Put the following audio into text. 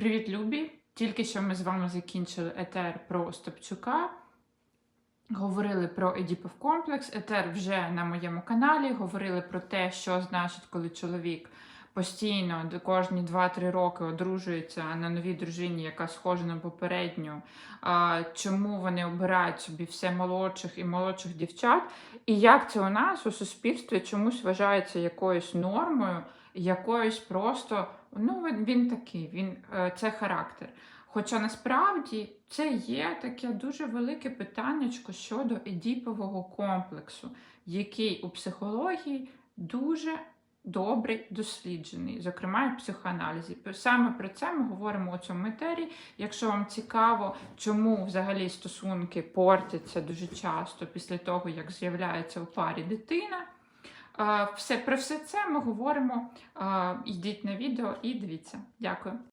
Привіт, любі! Тільки що ми з вами закінчили етер про Стопчука. Говорили про Едіпов комплекс. Етер вже на моєму каналі. Говорили про те, що значить, коли чоловік постійно кожні 2-3 роки одружується на новій дружині, яка схожа на попередню. А, чому вони обирають собі все молодших і молодших дівчат, і як це у нас у суспільстві чомусь вважається якоюсь нормою, якоюсь просто ну він, він такий, він е, це характер. Хоча насправді це є таке дуже велике питаннячко щодо едіпового комплексу, який у психології дуже добре досліджений, зокрема і в психоаналізі. Саме про це ми говоримо у цьому етері. Якщо вам цікаво, чому взагалі стосунки портяться дуже часто після того, як з'являється у парі дитина. е, Все, про все це ми говоримо. Е, Йдіть на відео і дивіться. Дякую.